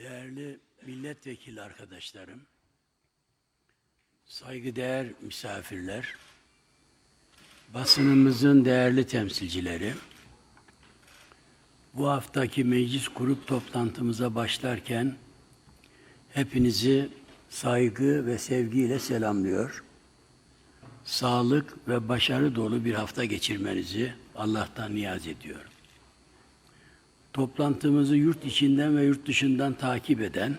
Değerli milletvekili arkadaşlarım, saygıdeğer misafirler, basınımızın değerli temsilcileri, bu haftaki meclis grup toplantımıza başlarken hepinizi saygı ve sevgiyle selamlıyor. Sağlık ve başarı dolu bir hafta geçirmenizi Allah'tan niyaz ediyorum. Toplantımızı yurt içinden ve yurt dışından takip eden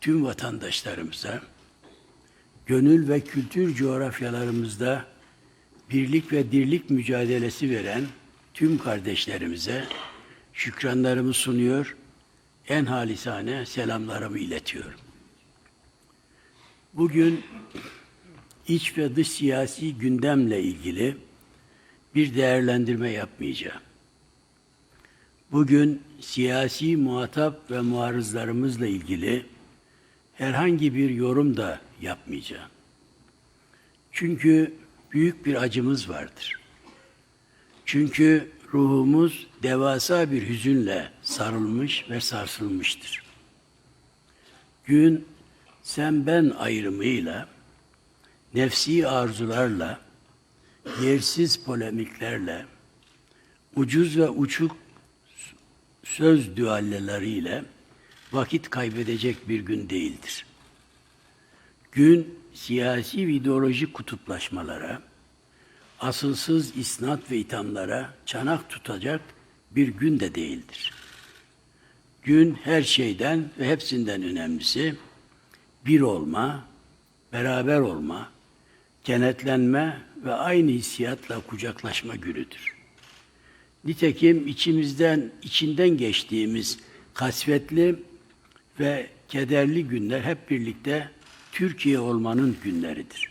tüm vatandaşlarımıza, gönül ve kültür coğrafyalarımızda birlik ve dirlik mücadelesi veren tüm kardeşlerimize şükranlarımı sunuyor, en halisane selamlarımı iletiyorum. Bugün iç ve dış siyasi gündemle ilgili bir değerlendirme yapmayacağım. Bugün siyasi muhatap ve muarızlarımızla ilgili herhangi bir yorum da yapmayacağım. Çünkü büyük bir acımız vardır. Çünkü ruhumuz devasa bir hüzünle sarılmış ve sarsılmıştır. Gün sen ben ayrımıyla, nefsi arzularla, yersiz polemiklerle, ucuz ve uçuk söz düelleleriyle vakit kaybedecek bir gün değildir. Gün siyasi ve ideolojik kutuplaşmalara, asılsız isnat ve ithamlara çanak tutacak bir gün de değildir. Gün her şeyden ve hepsinden önemlisi bir olma, beraber olma, kenetlenme ve aynı hissiyatla kucaklaşma günüdür. Nitekim içimizden, içinden geçtiğimiz kasvetli ve kederli günler hep birlikte Türkiye olmanın günleridir.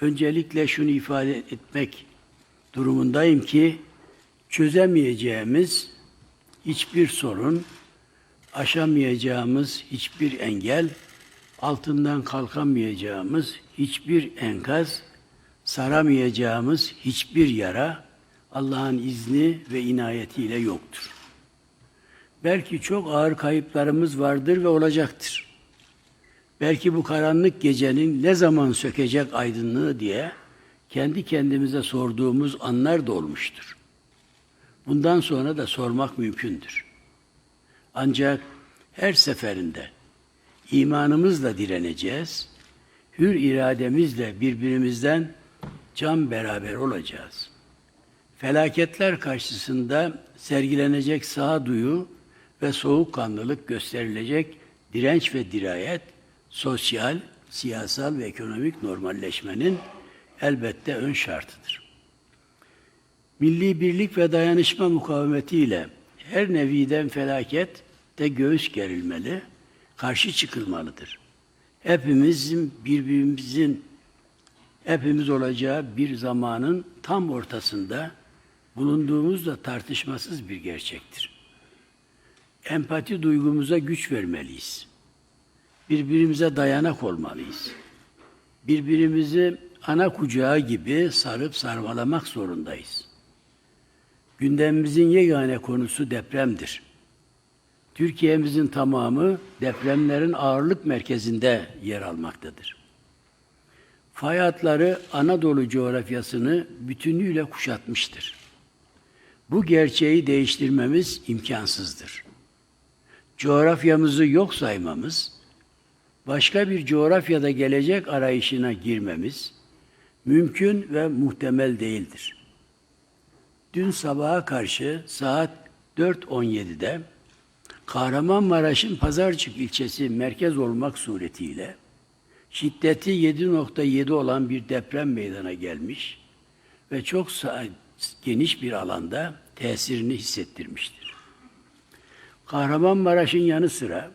Öncelikle şunu ifade etmek durumundayım ki çözemeyeceğimiz hiçbir sorun, aşamayacağımız hiçbir engel, altından kalkamayacağımız hiçbir enkaz, saramayacağımız hiçbir yara Allah'ın izni ve inayetiyle yoktur. Belki çok ağır kayıplarımız vardır ve olacaktır. Belki bu karanlık gecenin ne zaman sökecek aydınlığı diye kendi kendimize sorduğumuz anlar da olmuştur. Bundan sonra da sormak mümkündür. Ancak her seferinde imanımızla direneceğiz, hür irademizle birbirimizden can beraber olacağız. Felaketler karşısında sergilenecek sağduyu ve soğukkanlılık gösterilecek direnç ve dirayet, sosyal, siyasal ve ekonomik normalleşmenin elbette ön şartıdır. Milli birlik ve dayanışma mukavemetiyle her neviden felaket de göğüs gerilmeli, karşı çıkılmalıdır. Hepimizin birbirimizin hepimiz olacağı bir zamanın tam ortasında bulunduğumuz da tartışmasız bir gerçektir. Empati duygumuza güç vermeliyiz. Birbirimize dayanak olmalıyız. Birbirimizi ana kucağı gibi sarıp sarmalamak zorundayız. Gündemimizin yegane konusu depremdir. Türkiye'mizin tamamı depremlerin ağırlık merkezinde yer almaktadır. Fay hatları Anadolu coğrafyasını bütünüyle kuşatmıştır. Bu gerçeği değiştirmemiz imkansızdır. Coğrafyamızı yok saymamız, başka bir coğrafyada gelecek arayışına girmemiz mümkün ve muhtemel değildir. Dün sabaha karşı saat 4.17'de Kahramanmaraş'ın Pazarcık ilçesi merkez olmak suretiyle şiddeti 7.7 olan bir deprem meydana gelmiş ve çok geniş bir alanda tesirini hissettirmiştir. Kahramanmaraş'ın yanı sıra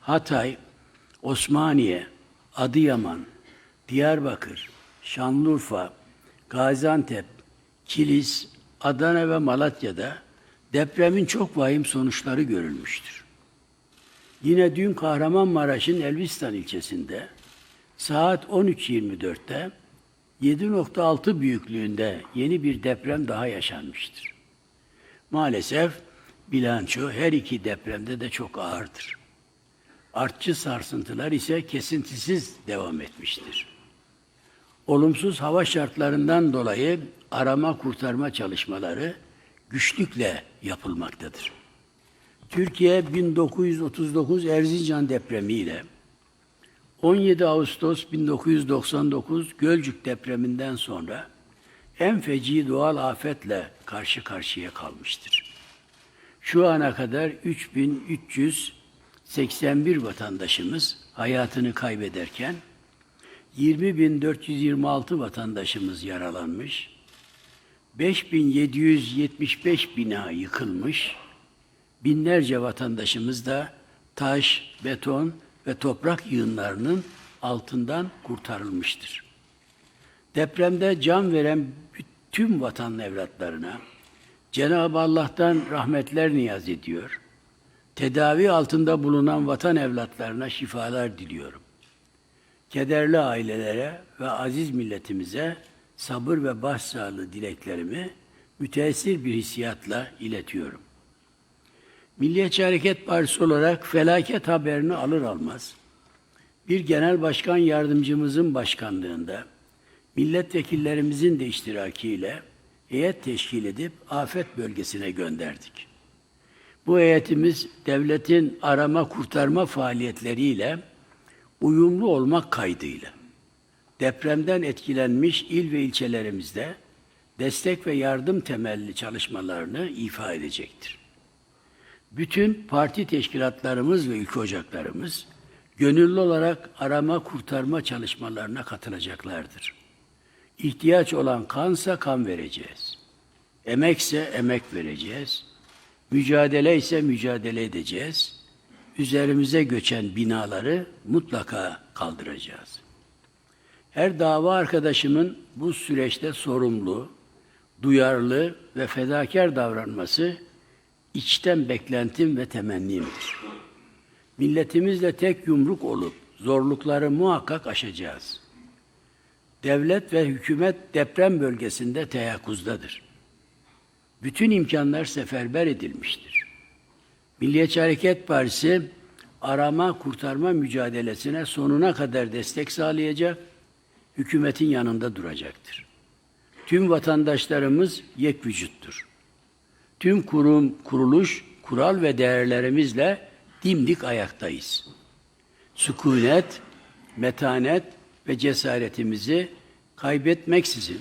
Hatay, Osmaniye, Adıyaman, Diyarbakır, Şanlıurfa, Gaziantep, Kilis, Adana ve Malatya'da depremin çok vahim sonuçları görülmüştür. Yine dün Kahramanmaraş'ın Elbistan ilçesinde saat 13.24'te 7.6 büyüklüğünde yeni bir deprem daha yaşanmıştır. Maalesef bilanço her iki depremde de çok ağırdır. Artçı sarsıntılar ise kesintisiz devam etmiştir. Olumsuz hava şartlarından dolayı arama kurtarma çalışmaları güçlükle yapılmaktadır. Türkiye 1939 Erzincan depremiyle 17 Ağustos 1999 Gölcük depreminden sonra en feci doğal afetle karşı karşıya kalmıştır. Şu ana kadar 3381 vatandaşımız hayatını kaybederken 20.426 vatandaşımız yaralanmış, 5775 bina yıkılmış, binlerce vatandaşımız da taş, beton ve toprak yığınlarının altından kurtarılmıştır. Depremde can veren tüm vatan evlatlarına Cenab-ı Allah'tan rahmetler niyaz ediyor. Tedavi altında bulunan vatan evlatlarına şifalar diliyorum. Kederli ailelere ve aziz milletimize sabır ve başsağlığı dileklerimi müteessir bir hissiyatla iletiyorum. Milliyetçi Hareket Partisi olarak felaket haberini alır almaz bir genel başkan yardımcımızın başkanlığında milletvekillerimizin de iştirakiyle heyet teşkil edip afet bölgesine gönderdik. Bu heyetimiz devletin arama kurtarma faaliyetleriyle uyumlu olmak kaydıyla depremden etkilenmiş il ve ilçelerimizde destek ve yardım temelli çalışmalarını ifa edecektir. Bütün parti teşkilatlarımız ve ülke ocaklarımız gönüllü olarak arama kurtarma çalışmalarına katılacaklardır. İhtiyaç olan kansa kan vereceğiz. Emekse emek vereceğiz. Mücadele ise mücadele edeceğiz. Üzerimize göçen binaları mutlaka kaldıracağız. Her dava arkadaşımın bu süreçte sorumlu, duyarlı ve fedakar davranması içten beklentim ve temennimdir. Milletimizle tek yumruk olup zorlukları muhakkak aşacağız. Devlet ve hükümet deprem bölgesinde teyakkuzdadır. Bütün imkanlar seferber edilmiştir. Milliyetçi Hareket Partisi arama kurtarma mücadelesine sonuna kadar destek sağlayacak, hükümetin yanında duracaktır. Tüm vatandaşlarımız yek vücuttur. Tüm kurum, kuruluş, kural ve değerlerimizle dimdik ayaktayız. Sükunet, metanet ve cesaretimizi kaybetmeksizin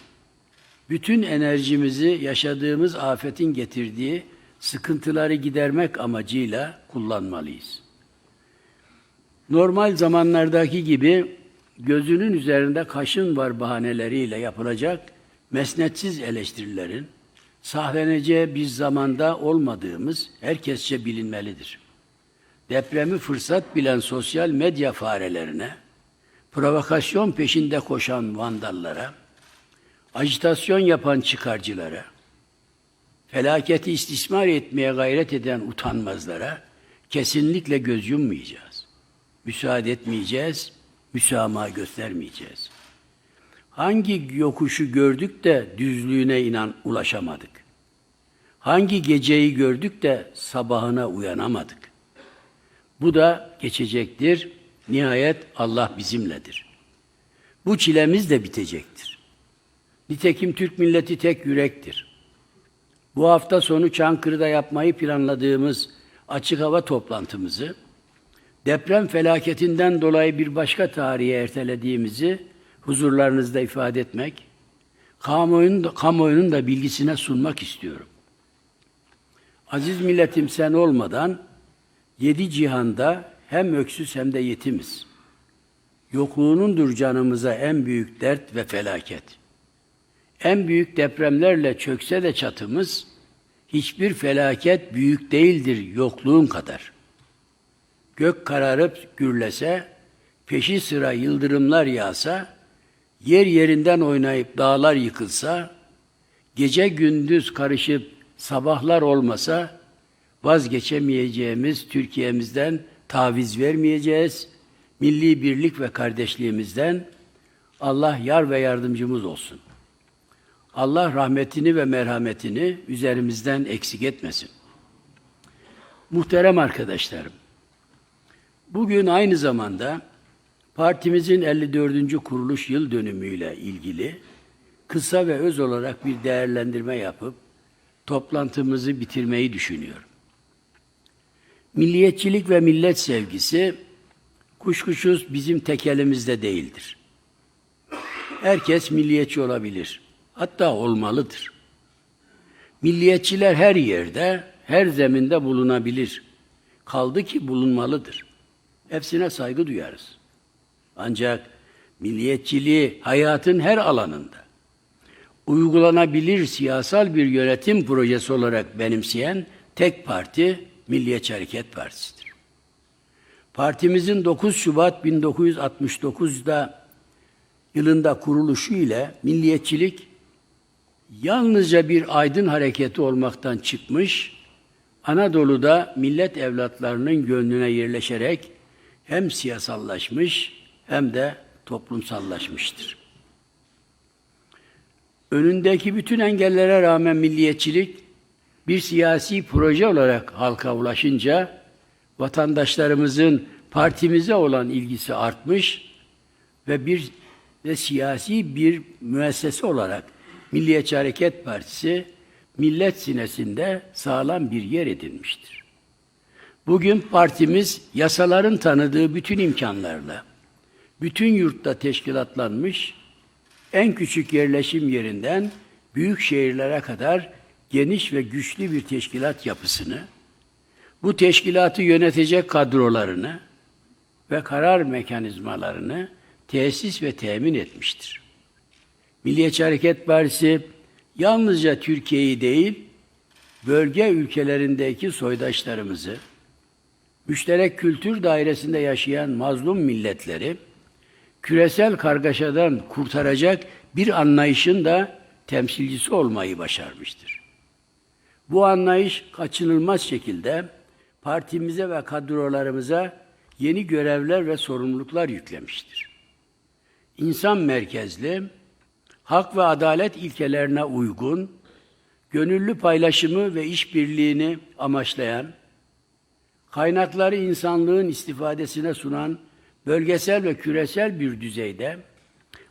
bütün enerjimizi yaşadığımız afetin getirdiği sıkıntıları gidermek amacıyla kullanmalıyız. Normal zamanlardaki gibi gözünün üzerinde kaşın var bahaneleriyle yapılacak mesnetsiz eleştirilerin sahleneceği bir zamanda olmadığımız herkesçe bilinmelidir. Depremi fırsat bilen sosyal medya farelerine, provokasyon peşinde koşan vandallara, ajitasyon yapan çıkarcılara, felaketi istismar etmeye gayret eden utanmazlara kesinlikle göz yummayacağız. Müsaade etmeyeceğiz, müsamaha göstermeyeceğiz. Hangi yokuşu gördük de düzlüğüne inan ulaşamadık? Hangi geceyi gördük de sabahına uyanamadık? Bu da geçecektir. Nihayet Allah bizimledir. Bu çilemiz de bitecektir. Nitekim Türk milleti tek yürektir. Bu hafta sonu Çankırı'da yapmayı planladığımız açık hava toplantımızı deprem felaketinden dolayı bir başka tarihe ertelediğimizi huzurlarınızda ifade etmek, kamuoyunun da, kamuoyunun da bilgisine sunmak istiyorum. Aziz milletim sen olmadan yedi cihanda hem öksüz hem de yetimiz. Yokluğunundur canımıza en büyük dert ve felaket. En büyük depremlerle çökse de çatımız, hiçbir felaket büyük değildir yokluğun kadar. Gök kararıp gürlese, peşi sıra yıldırımlar yağsa, yer yerinden oynayıp dağlar yıkılsa, gece gündüz karışıp sabahlar olmasa, vazgeçemeyeceğimiz Türkiye'mizden taviz vermeyeceğiz. Milli birlik ve kardeşliğimizden Allah yar ve yardımcımız olsun. Allah rahmetini ve merhametini üzerimizden eksik etmesin. Muhterem arkadaşlarım, Bugün aynı zamanda partimizin 54. kuruluş yıl dönümüyle ilgili kısa ve öz olarak bir değerlendirme yapıp toplantımızı bitirmeyi düşünüyorum. Milliyetçilik ve millet sevgisi kuşkusuz bizim tek elimizde değildir. Herkes milliyetçi olabilir. Hatta olmalıdır. Milliyetçiler her yerde, her zeminde bulunabilir. Kaldı ki bulunmalıdır. Hepsine saygı duyarız. Ancak milliyetçiliği hayatın her alanında uygulanabilir siyasal bir yönetim projesi olarak benimseyen tek parti Milliyetçi Hareket Partisi'dir. Partimizin 9 Şubat 1969'da yılında kuruluşu ile milliyetçilik yalnızca bir aydın hareketi olmaktan çıkmış, Anadolu'da millet evlatlarının gönlüne yerleşerek hem siyasallaşmış hem de toplumsallaşmıştır. Önündeki bütün engellere rağmen milliyetçilik bir siyasi proje olarak halka ulaşınca vatandaşlarımızın partimize olan ilgisi artmış ve bir ve siyasi bir müessese olarak Milliyetçi Hareket Partisi millet sinesinde sağlam bir yer edinmiştir. Bugün partimiz yasaların tanıdığı bütün imkanlarla bütün yurtta teşkilatlanmış en küçük yerleşim yerinden büyük şehirlere kadar geniş ve güçlü bir teşkilat yapısını, bu teşkilatı yönetecek kadrolarını ve karar mekanizmalarını tesis ve temin etmiştir. Milliyetçi Hareket Partisi yalnızca Türkiye'yi değil, bölge ülkelerindeki soydaşlarımızı, müşterek kültür dairesinde yaşayan mazlum milletleri, küresel kargaşadan kurtaracak bir anlayışın da temsilcisi olmayı başarmıştır. Bu anlayış kaçınılmaz şekilde partimize ve kadrolarımıza yeni görevler ve sorumluluklar yüklemiştir. İnsan merkezli, hak ve adalet ilkelerine uygun, gönüllü paylaşımı ve işbirliğini amaçlayan, kaynakları insanlığın istifadesine sunan bölgesel ve küresel bir düzeyde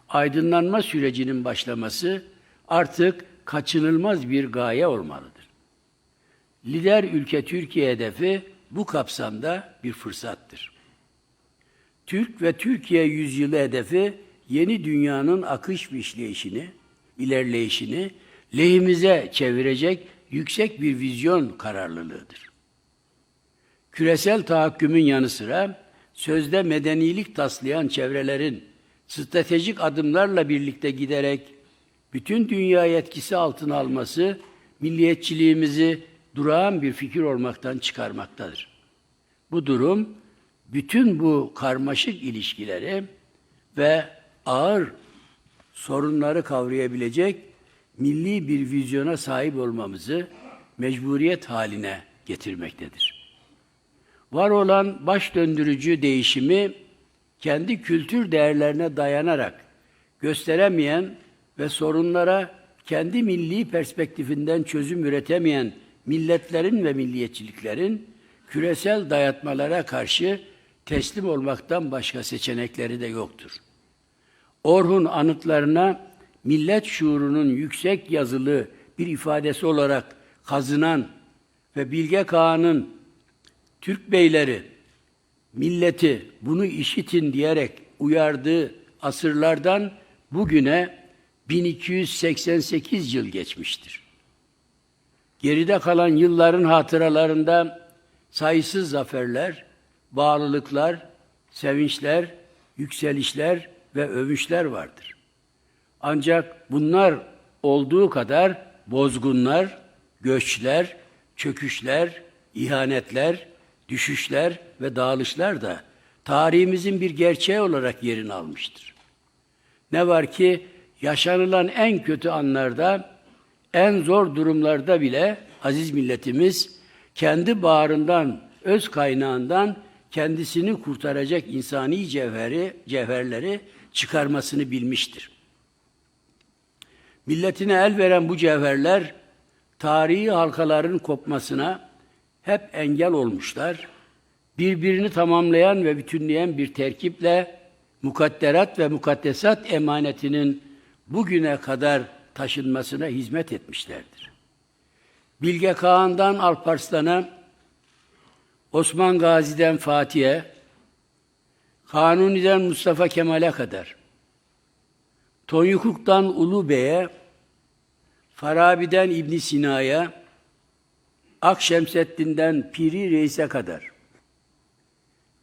aydınlanma sürecinin başlaması artık kaçınılmaz bir gaye olmalıdır. Lider ülke Türkiye hedefi bu kapsamda bir fırsattır. Türk ve Türkiye yüzyılı hedefi yeni dünyanın akış ve işleyişini, ilerleyişini lehimize çevirecek yüksek bir vizyon kararlılığıdır. Küresel tahakkümün yanı sıra sözde medenilik taslayan çevrelerin stratejik adımlarla birlikte giderek bütün dünya etkisi altına alması milliyetçiliğimizi durağan bir fikir olmaktan çıkarmaktadır. Bu durum bütün bu karmaşık ilişkileri ve ağır sorunları kavrayabilecek milli bir vizyona sahip olmamızı mecburiyet haline getirmektedir. Var olan baş döndürücü değişimi kendi kültür değerlerine dayanarak gösteremeyen ve sorunlara kendi milli perspektifinden çözüm üretemeyen milletlerin ve milliyetçiliklerin küresel dayatmalara karşı teslim olmaktan başka seçenekleri de yoktur. Orhun anıtlarına millet şuurunun yüksek yazılı bir ifadesi olarak kazınan ve Bilge Kağan'ın Türk beyleri milleti bunu işitin diyerek uyardığı asırlardan bugüne 1288 yıl geçmiştir. Geride kalan yılların hatıralarında sayısız zaferler, bağlılıklar, sevinçler, yükselişler ve övüşler vardır. Ancak bunlar olduğu kadar bozgunlar, göçler, çöküşler, ihanetler, düşüşler ve dağılışlar da tarihimizin bir gerçeği olarak yerini almıştır. Ne var ki yaşanılan en kötü anlarda, en zor durumlarda bile aziz milletimiz kendi bağrından, öz kaynağından kendisini kurtaracak insani cevheri, cevherleri çıkarmasını bilmiştir. Milletine el veren bu cevherler tarihi halkaların kopmasına hep engel olmuşlar. birbirini tamamlayan ve bütünleyen bir terkiple mukadderat ve mukaddesat emanetinin bugüne kadar taşınmasına hizmet etmişlerdir. Bilge Kağan'dan Alparslan'a, Osman Gazi'den Fatih'e, Kanuni'den Mustafa Kemal'e kadar, Tonyukuk'tan Ulu Bey'e, Farabi'den İbn Sina'ya, Akşemseddin'den Piri Reis'e kadar,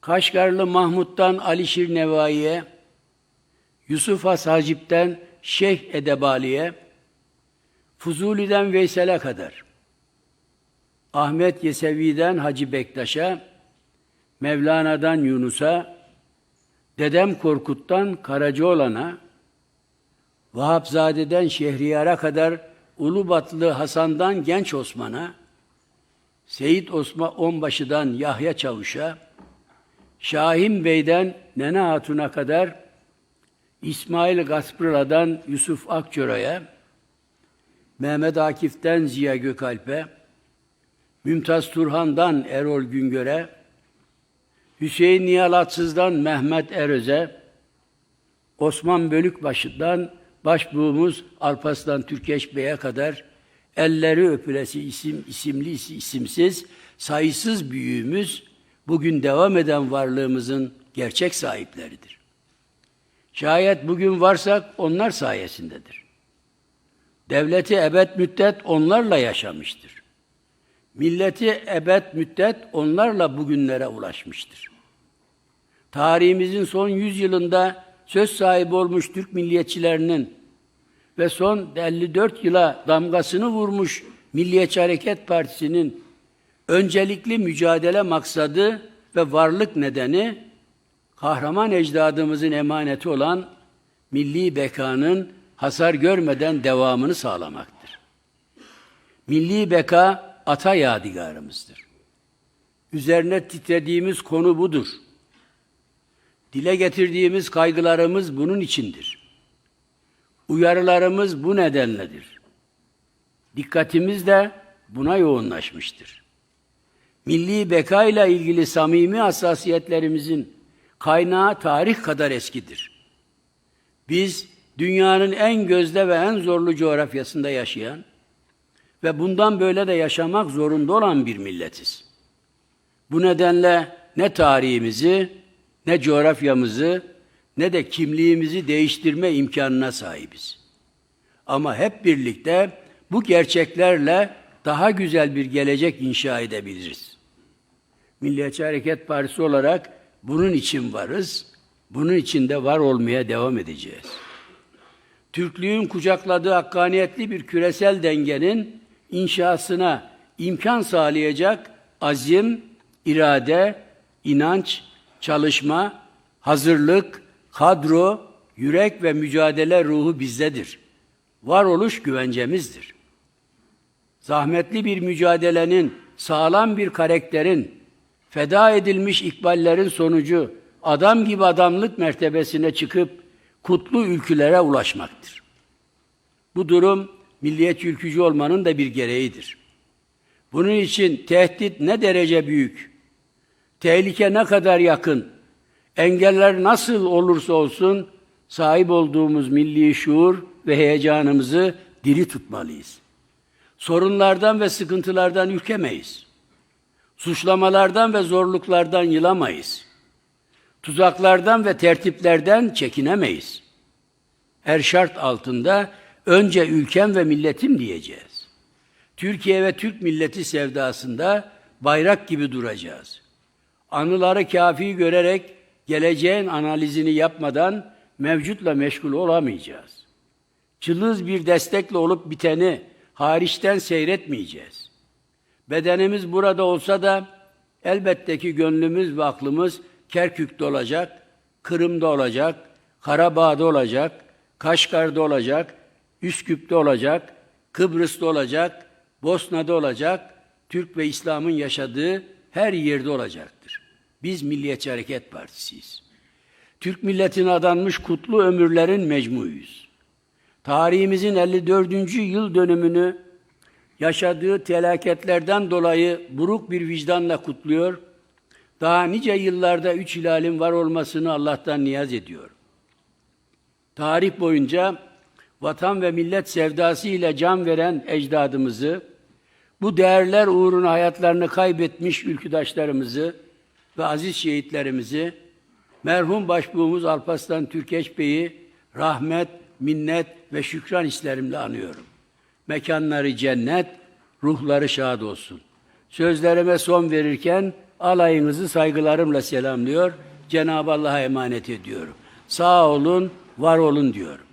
Kaşgarlı Mahmut'tan Alişir Nevai'ye, Yusuf Has Hacip'ten Şeyh Edebali'ye, Fuzuli'den Veysel'e kadar, Ahmet Yesevi'den Hacı Bektaş'a, Mevlana'dan Yunus'a, Dedem Korkut'tan Karacaoğlan'a, Vahapzade'den Şehriyar'a kadar Ulubatlı Hasan'dan Genç Osman'a, Seyit Osman Onbaşı'dan Yahya Çavuş'a, Şahin Bey'den Nene Hatun'a kadar İsmail Gaspırla'dan Yusuf Akçora'ya, Mehmet Akif'ten Ziya Gökalp'e, Mümtaz Turhan'dan Erol Güngör'e, Hüseyin Niyalatsız'dan Mehmet Eröz'e, Osman Bölükbaşı'dan başbuğumuz Alparslan Türkeş Bey'e kadar elleri öpülesi isim, isimli isimsiz, sayısız büyüğümüz bugün devam eden varlığımızın gerçek sahipleridir. Şayet bugün varsak onlar sayesindedir. Devleti ebed müddet onlarla yaşamıştır. Milleti ebed müddet onlarla bugünlere ulaşmıştır. Tarihimizin son yüzyılında söz sahibi olmuş Türk milliyetçilerinin ve son 54 yıla damgasını vurmuş Milliyetçi Hareket Partisi'nin öncelikli mücadele maksadı ve varlık nedeni kahraman ecdadımızın emaneti olan milli bekanın hasar görmeden devamını sağlamaktır. Milli beka ata yadigarımızdır. Üzerine titrediğimiz konu budur. Dile getirdiğimiz kaygılarımız bunun içindir. Uyarılarımız bu nedenledir. Dikkatimiz de buna yoğunlaşmıştır. Milli beka ile ilgili samimi hassasiyetlerimizin kaynağı tarih kadar eskidir. Biz dünyanın en gözde ve en zorlu coğrafyasında yaşayan ve bundan böyle de yaşamak zorunda olan bir milletiz. Bu nedenle ne tarihimizi, ne coğrafyamızı, ne de kimliğimizi değiştirme imkanına sahibiz. Ama hep birlikte bu gerçeklerle daha güzel bir gelecek inşa edebiliriz. Milliyetçi Hareket Partisi olarak bunun için varız, bunun için de var olmaya devam edeceğiz. Türklüğün kucakladığı hakkaniyetli bir küresel dengenin inşasına imkan sağlayacak azim, irade, inanç, çalışma, hazırlık, kadro, yürek ve mücadele ruhu bizdedir. Varoluş güvencemizdir. Zahmetli bir mücadelenin, sağlam bir karakterin, feda edilmiş ikballerin sonucu adam gibi adamlık mertebesine çıkıp kutlu ülkülere ulaşmaktır. Bu durum milliyetçi ülkücü olmanın da bir gereğidir. Bunun için tehdit ne derece büyük, tehlike ne kadar yakın, engeller nasıl olursa olsun sahip olduğumuz milli şuur ve heyecanımızı diri tutmalıyız. Sorunlardan ve sıkıntılardan ürkemeyiz. Suçlamalardan ve zorluklardan yılamayız. Tuzaklardan ve tertiplerden çekinemeyiz. Her şart altında önce ülkem ve milletim diyeceğiz. Türkiye ve Türk milleti sevdasında bayrak gibi duracağız. Anıları kafi görerek geleceğin analizini yapmadan mevcutla meşgul olamayacağız. Cılız bir destekle olup biteni hariçten seyretmeyeceğiz. Bedenimiz burada olsa da elbette ki gönlümüz ve aklımız Kerkük'te olacak, Kırım'da olacak, Karabağ'da olacak, Kaşgar'da olacak, Üsküp'te olacak, Kıbrıs'ta olacak, Bosna'da olacak, Türk ve İslam'ın yaşadığı her yerde olacaktır. Biz Milliyetçi Hareket Partisiyiz. Türk milletine adanmış kutlu ömürlerin mecmuyuz. Tarihimizin 54. yıl dönümünü yaşadığı telaketlerden dolayı buruk bir vicdanla kutluyor. Daha nice yıllarda üç hilalin var olmasını Allah'tan niyaz ediyorum. Tarih boyunca vatan ve millet sevdası ile can veren ecdadımızı, bu değerler uğruna hayatlarını kaybetmiş ülküdaşlarımızı ve aziz şehitlerimizi, merhum başbuğumuz Alparslan Türkeş Bey'i rahmet, minnet ve şükran hislerimle anıyorum. Mekanları cennet, ruhları şad olsun. Sözlerime son verirken alayınızı saygılarımla selamlıyor, Cenab-ı Allah'a emanet ediyorum. Sağ olun, var olun diyorum.